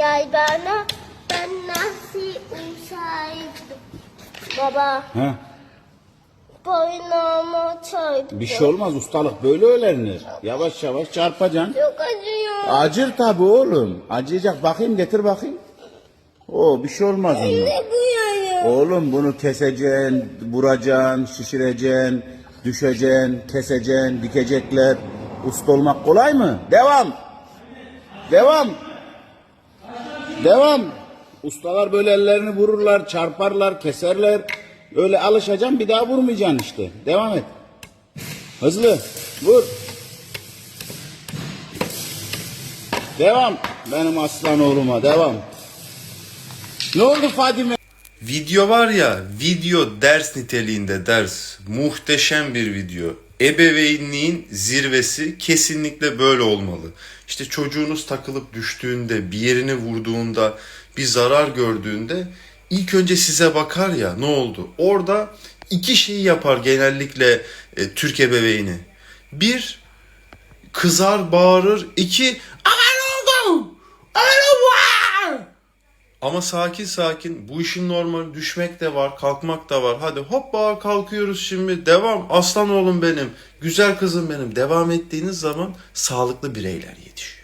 Gel bana ben nasıl uçaydım. Baba Ha? boynuma çarptı. Bir şey olmaz ustalık böyle öğrenilir. Yavaş yavaş çarpacaksın. Çok acıyor. Acır tabi oğlum. Acıyacak bakayım getir bakayım. O bir şey olmaz ondan. Ne bu yani? Oğlum bunu keseceksin, vuracaksın, şişireceksin, düşeceksin, keseceksin, dikecekler. Usta olmak kolay mı? Devam. Devam. Devam. Ustalar böyle ellerini vururlar, çarparlar, keserler. Öyle alışacaksın bir daha vurmayacaksın işte. Devam et. Hızlı. Vur. Devam. Benim aslan oğluma devam. Ne oldu Fadime? Video var ya, video ders niteliğinde ders. Muhteşem bir video. Ebeveynliğin zirvesi kesinlikle böyle olmalı. İşte çocuğunuz takılıp düştüğünde, bir yerini vurduğunda, bir zarar gördüğünde ilk önce size bakar ya ne oldu? Orada iki şeyi yapar genellikle e, Türk ebeveyni. Bir, kızar, bağırır. İki, aman oldu, aman. Ama sakin sakin bu işin normal düşmek de var kalkmak da var. Hadi hoppa kalkıyoruz şimdi devam aslan oğlum benim güzel kızım benim devam ettiğiniz zaman sağlıklı bireyler yetişiyor.